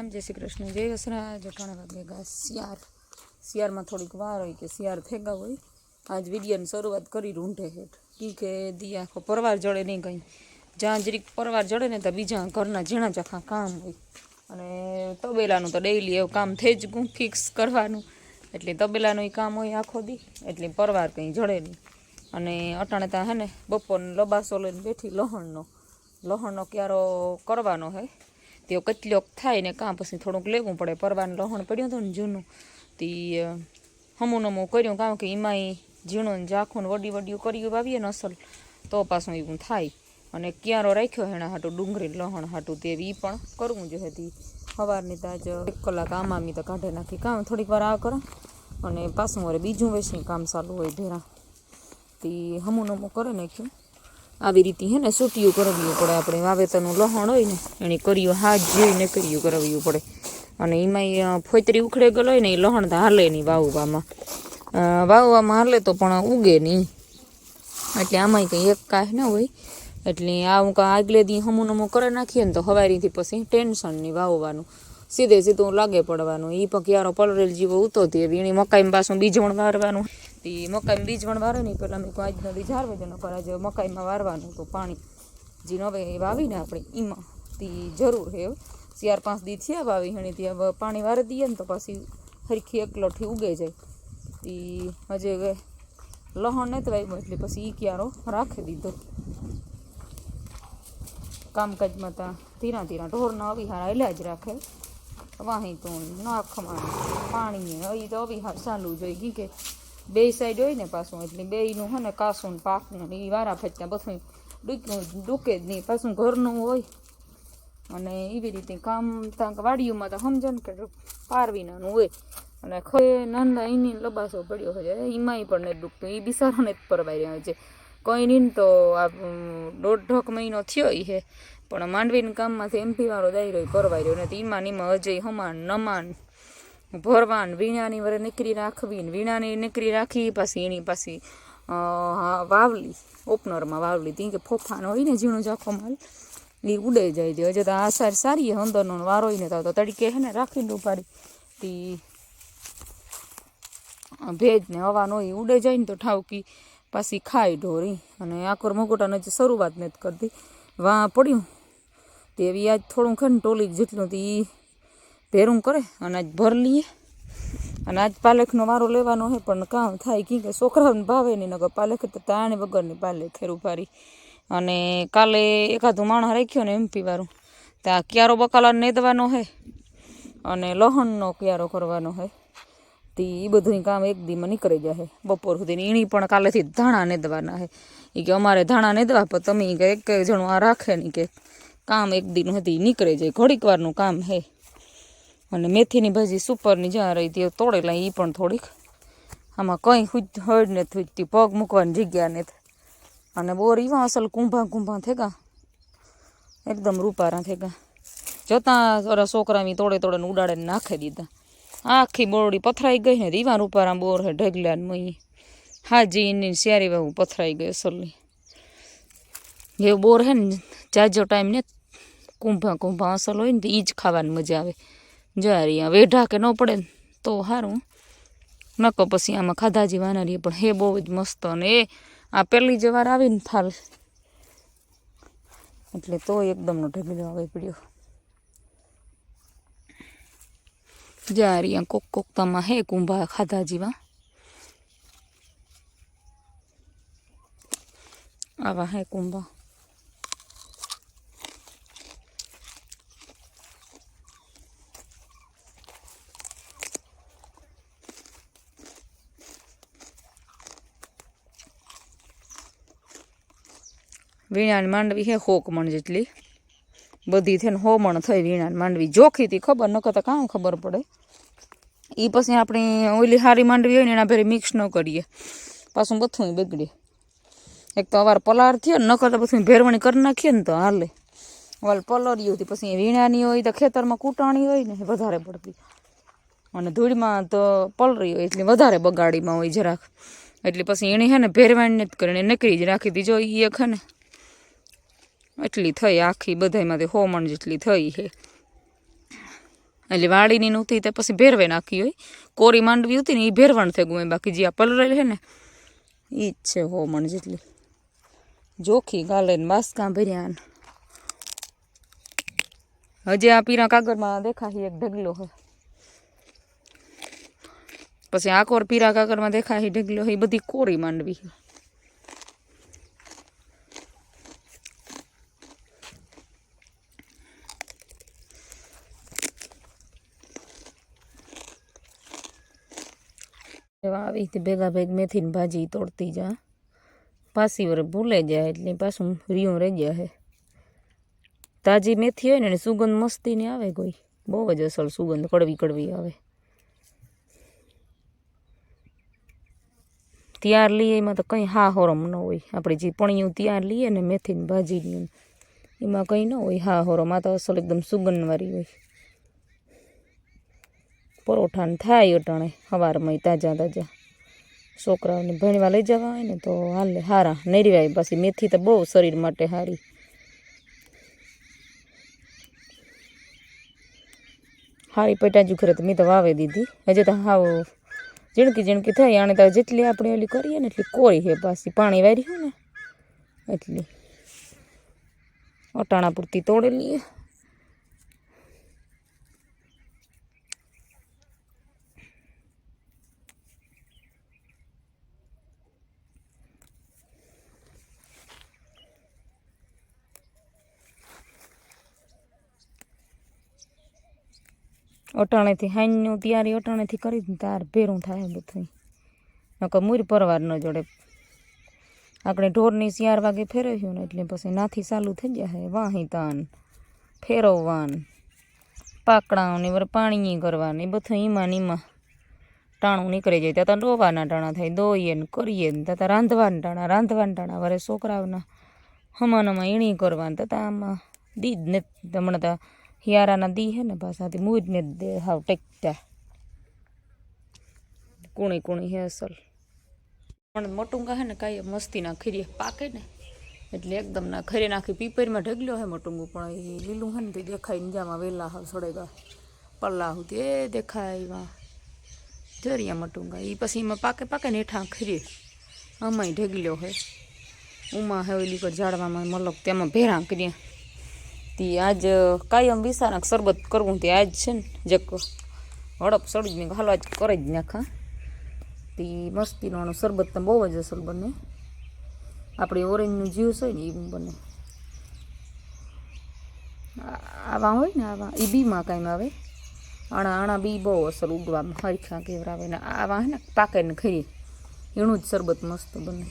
રામ જય શ્રી કૃષ્ણ, જય વસરાજ ઘણા ભેગા શિયાર શિયારમાં થોડીક વાર હોય કે શિયાર થેગા હોય, આજ વિડીયોની શરૂઆત કરી રૂંઢે હેઠ. કી કે દી આખો પરવાર જડે નહીં કંઈ. જ્યાં જરીક પરવાર જડે ને તો બીજા ઘરના ઝીણા ચખા કામ હોય. અને તબેલાનું તો ડેઈલી એવું કામ થઈ જ ગયું ફિક્સ કરવાનું. એટલે તબેલાનું કામ હોય આખો દી, એટલે પરવાર કંઈ જડે નહીં. અને અટાણે ત્યાં હે ને બપોરનો લબાસો લઈને બેઠી, લહણનો. લહણનો ક્યારો કરવાનો હે તે કચલોક થાય ને કાં પછી થોડુંક લેવું પડે. પરવાનું લહણ પડ્યું હતું ને જૂનું. તે હમું નમું કર્યું કારણ કે એમાંય ઝીણું ઝાખું વડી વડીયું કર્યું વાવીએ ને અસલ, તો પાછું એવું થાય. અને ક્યારો રાખ્યો એના હાટું ડુંગળી લહણ હાટું તે એ પણ કરવું જોઈએ હતી સવારની તાજ એક કલાક આમામી તો કાઢે નાખી. કામ થોડીક વાર આ કરો. અને પાછું વરે બીજું વેસી કામ ચાલુ હોય ભેરા તે હમું નમું કરે નાખ્યું. આવી રીતે હે ને સૂટિયું કરાવવું પડે આપણે. વાવેતરનું લહણ હોય ને, એને કર્યું, હાથ જોઈને કર્યું કરાવવું પડે. અને એમાં ફોતરી ઉખડે ગયેલો હોય ને, એ લહણ તો હાલે નહીં વાવવામાં. વાવવામાં હાલે તો પણ ઉગે નહીં. એટલે આમાંય કંઈ એક કાંઈ ન હોય. એટલે આવું કાં આગલે દી હમું નમું કરી નાખીએ ને તો હવારીથી પછી ટેન્શન નહીં વાવવાનું. સીધે સીધું લાગે પડવાનું. એ પણ ક્યારો પલરેલ જીવો જેવો ઉતોતી એની મકાઈમાં પાછું બીજવણ વારવાનું. તે મકાઈમાં બીજવણ વારે નહીં પહેલાં મેં આજનો બીજ હારવો જ પર આજે મકાઈમાં વારવાનું તો પાણી. જે નવે વાવીને આપણે એમાં તે જરૂર હે ચાર પાંચ દી થયા વાવી હણી ત્યાં પાણી વારી દઈએ ને તો પછી હરખી એકલોઠી ઉગે જાય. તે હજે લહણ નથી વાવ્યું એટલે પછી એ ક્યારો રાખી દીધો. કામકાજમાં ત્યાં ધીરા ધીરા ઢોરના અવિહાર એલા જ રાખે. વાહી તો નાખમાં પાણી એ તો અવિહાર ચાલુ જોઈએ ગઈ કે બે સાઈડ હોય ને પાછું, એટલે બેયનું હે ને કાસું ને એ વારા ફરતા બધું ડૂક્યું ડૂકે જ નહીં. પાછું ઘરનું હોય. અને એવી રીતે કામ ત્યાં વાડીઓમાં તો સમજો ને કે પારવીનાનું હોય. અને ખે નાના એની લબાસો પડ્યો હોય. એમાંય પણ નથી ડૂકતું. એ બિસારાને જ પરવાઈ રહ્યા છે. કંઈ નહીં તો આ દોઢક દોઢ મહિનો થયો હે. પણ માંડવીના કામમાંથી એમપી વાળો દાયરો કરવાઈ રહ્યો ને એમાં એમાં અજય, હમાન, નમાન ભરવાન, વીણાની વરે નીકળી રાખવી ને વીણાની નીકળી રાખી, પાછી એની પાછી વાવલી ઓપનરમાં વાવલી. તી કે ફોફાનો હોય ને ઝીણો ઝાખો માલ એ ઉડે જાય છે. હજુ તો આ સાર અંદરનો વારો ને તો તડકે હે ને રાખીને ઉપાડી. તી ભેજ ને હવા નો ઉડે જાય ને તો ઠાવકી, પાછી ખાય ઢોરી. અને આકોર મગોટાને જે શરૂઆત નથી કરતી. વાં પડ્યું. તે એવી આજ થોડું ખે ને ટોલીક જેટલું તે ભેરું કરે અને આજ ભર લઈએ. અને આજ પાલેખનો વારો લેવાનો હે, પણ કામ થાય કી છોકરાઓને ભાવે નહીં નગર પાલેખ તો તાણે વગરની પાલેખ ખેરું પારી અને કાલે એકાદું માણસ રાખ્યો ને એમપી વાળું. ત્યાં ક્યારો બકાલા નેદવાનો હે, અને લહણનો ક્યારો કરવાનો હે. તે એ બધું કામ એક દીમાં નીકળી જાય બપોર સુધી એની પણ કાલેથી ધાણા નેદવાના હે. એ કે અમારે ધાણા નેદવા, પણ તમે કે એક જણું આ રાખે નહીં કે કામ એક દીનું હતી નીકળી જાય. ઘડીક વારનું કામ હે. અને મેથીની ભાજી સુપરની જ્યાં રહી તે તોડેલા એ પણ થોડીક. આમાં કંઈ હુજ હળ ને થૂજતી પગ મૂકવાની જગ્યા ને અને બોર એવા અસલ કુંભા કુંભા થેગા. એકદમ રૂપારા થેગા. જતાં ઓલા છોકરાની તોડે તોડે ઉડાડે નાખી દીધા. આખી બોરડી પથરાઈ ગઈ ને રીવા રૂપારા બોર હે ઢગલા ને મહી હાજી એની સ્યારી વાવું પથરાઈ ગઈ અસલની. જે બોર હે ને, જાજો ટાઈમ ને, કુંભા કુંભા અસલ હોય ને તો એ જ ખાવાની મજા આવે. જારી આ વેઢા કે ન પડે તો સારું નકો પછી આમાં ખાધા જીવાના રહીએ પણ હે બહુ જ મસ્ત અને એ, આ પહેલી જ વાર આવીને થાલ. એટલે તો એકદમનો ઢગલો આવે પડ્યો જારી કોક કોક કોકતામાં હે કુંભા ખાધા જીવા આવા હે કુંભા. વીણાની માંડવી હે હોક મણ જેટલી. બધી થઈને હો મણ થઈ વીણાની માંડવી. જોખીતી ખબર ન કરતા કામ ખબર પડે. એ પછી આપણે ઓલી હારી માંડવી હોય ને એના ભેરે મિક્સ ન કરીએ. પાછું બધું બગડે. એક તો અવાર પલાર થયો ને કરતા પછી ભેરવણી કરી નાખીએ ને તો હાલે. વાલ પલળ્યું હતી, પછી વીણાની હોય તો ખેતરમાં કૂટાણી હોય ને વધારે પડતી. અને ધૂળમાં તો પલરી હોય એટલે વધારે બગાડીમાં હોય જરાક. એટલે પછી એણે હે ને ભેરવાણી નથી કરીને નીકળી જ રાખી દીજો એ એક હે ને એટલી થઈ આખી બધાયમાંથી હોમણ જેટલી થઈ છે એટલે વાડીની નહોતી તે પછી ભેરવે નાખી હોય. કોરી માંડવી હતી ને એ ભેરવણ થઈ ગયું. બાકી જે આ પલરેલ છે ને એ જ છે હો મણ જેટલી. જોખી ગાલે ને બાસકા ભર્યા ને. હજી આ પીરા કાગળમાં દેખાય એક ઢગલો હોય પછી આકોર પીરા કાગળમાં દેખાય ઢગલો હોય એ બધી કોરી માંડવી છે તે ભેગા ભેગ મેથીની ભાજી તોડતી જા. પાછી વરે ભૂલે જાય એટલે પાછું રિયો રહી ગયા હે. તાજી મેથી હોય ને એને સુગંધ મસ્તીની આવે કોઈ. બહુ જ અસલ સુગંધ કડવી કડવી આવે. ત્યાર લઈએ એમાં તો કંઈ હા હોરમ ન હોય. આપણે જે પણિયું ત્યાર લઈએ ને મેથીની ભાજીની, એમાં કંઈ ન હોય હા હોરમ. આ તો અસલ એકદમ સુગંધવાળી હોય. પરોઠાને થાય અટાણે સવારમાં તાજા તાજા. છોકરાઓને ભણવા લઈ જવા હોય ને તો હાલે, હારા, નરીવાય પાછી મેથી તો બહુ શરીર માટે સારી હારી પેટાજુ ખરે તો મેં તો વાવે દીધી. હજી તો હાવ ઝીણકી ઝીણકી થઈ, આને તો જેટલી આપણે ઓલી કરીએ ને એટલી કોરી છે પાછી. પાણી વારી હોય ને, એટલી. અટાણા પૂરતી તોડેલી અટાણેથી હાઈનું તૈયારી અટાણેથી કરી તાર ભેરું થાય બધું નકર મૂર પરવાર ન જોડે. આપણે ઢોરની ચાર વાગે ફેરવ્યું ને એટલે પછી નાથી ચાલુ થઈ જાય વાહી તાન, ફેરવવાન, પાકડાઓને વર પાણી કરવાની બધું ઈમાં ઈમાં ટાણું નીકળી જાય, ત્યાં ડોવાના ટાણા થાય, દોઈએ ને કરીએ ને, ત્યાં રાંધવાના ટાણા રાંધવાના ટાણા વરે છોકરાઓના હમાનામાં ઈણી કરવાના, ત્યાં આમાં દીદ ને, હમણાં ત્યાં હિયારાના દી હે ને પાછાથી મૂજને દે હાવ ટેકતા કુણી કુણી હે અસલ પણ મોટુંગા હે ને કાંઈ મસ્તીના ખીરી પાકે ને એટલે એકદમ ના ખરી નાખી પીપરમાં ઢગલ્યો હે મોટુંગું પણ એ લીલું હે ને તે દેખાય ને જામાં વેલા હાવ સડેગા પલ્લા સુધી એ દેખાય એમાં જરિયા મટુંગા એ પછી એમાં પાકે પાકે ને હેઠા ખરી આમાંય ઢગલ્યો હે ઉમા હે ઓલી પર ઝાડવામાં મલક તેમાં ભેરા કર્યા તી આજ કાયમ વિસારક શરબત કરવું તે આજ છે ને જે હડપ સડી ને હલવા જ કરે જ નાખા તી મસ્તીનો શરબત તો બહુ જ અસર બને. આપણે ઓરેન્જનું જ્યુસ હોય ને એ બને. આવા હોય ને, આવા એ બીમાં કાંઈ આવે. આણા આણા બી બહુ અસર ઉગવામાં, હરખા કેવરાવે ને, આવા હે ને, પાકે ને ખરી. એનું જ શરબત મસ્ત બને.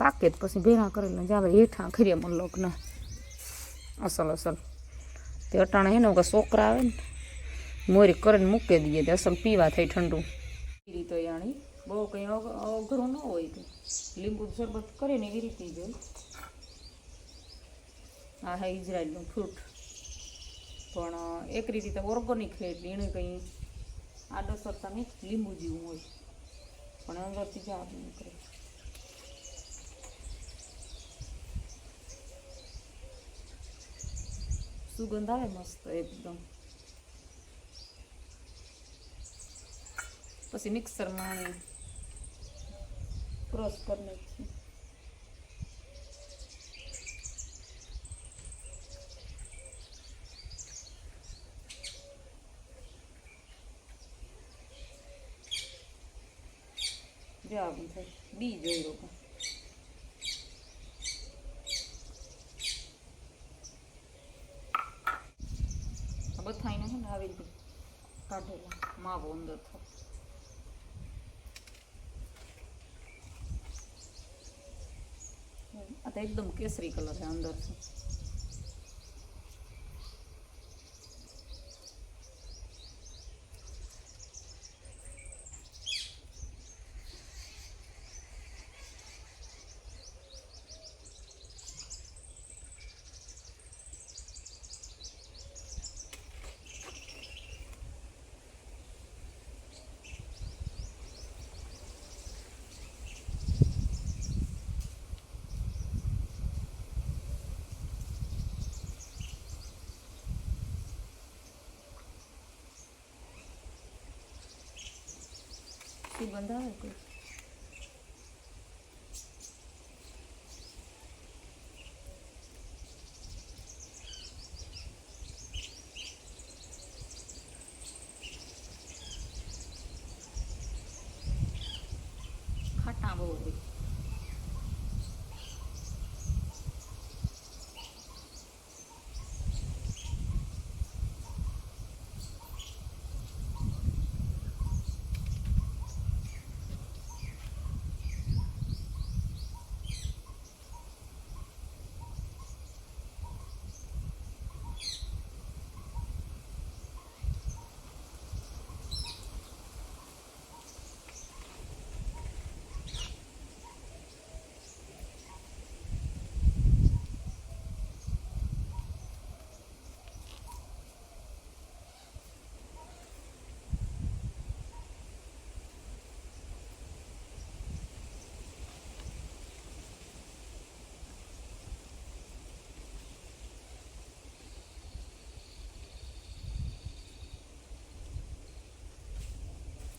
જ પછી ભેરા કરીને જાવે, હેઠા ખરીએ મન લોકના અસલ અસલ. તે અટાણે હે ને કે છોકરા આવે ને, મોરી કરીને મૂકી દઈએ તે અસલ પીવા થાય ઠંડુ. એ તો યાણી. બહુ કંઈ અઘ- અઘરું ન હોય તો. લીંબુ શરબત કરીને એવી રીતે જ આ હે ઇઝરાયલનું ફ્રૂટ. પણ એક રીતે તો ઓર્ગોનિક છે એટલે એને કંઈ આડોસરતા નહીં લીંબુ જેવું હોય. પણ અંદરથી જાબ નીકળે. સુગંધ આવે મસ્ત એકદમ પછી મિક્સરમાં ક્રોસ કરી નાખીએ જો આવું થાય બી જોઈ રહ્યો આ બધાયને છે ને આવી રીતે અંદર થાય આ તો એકદમ કેસરી કલર છે અંદરથી 不管咋的。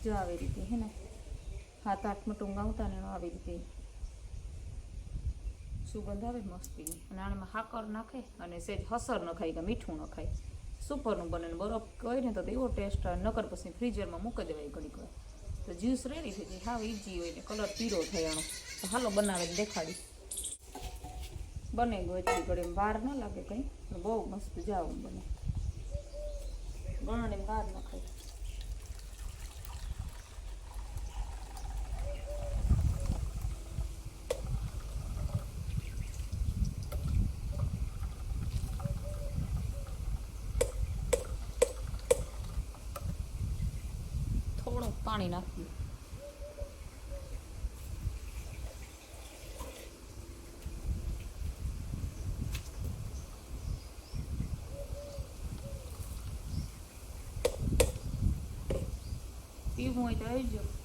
જો આવી રીતે, હે ને? હાથ આઠમાં ટૂંગાવતા ને આવી રીતે સુગંધ આવે મસ્તી અને આનામાં હાકર નાખે અને સેજ હસર ન ખાય કે મીઠું ન ખાય. સુપરનું બને બરફ કહે ને તો એવો ટેસ્ટ આવે, નકર પછી ફ્રીઝરમાં મૂકી દેવાય ઘડીક વાર. તો જ્યુસ રેડી થઈ જાય. હાવ ઈજી હોય ને કલર પીરો થાય આનો. તો હાલો બનાવે દેખાડી. બને ગયો એટલી ઘડી. વાર ન લાગે કંઈ. બહુ મસ્ત જાવ બને. ગણને વાર ન થોડું પાણી નાખ્યું પીવું હોય તો આવી જાઓ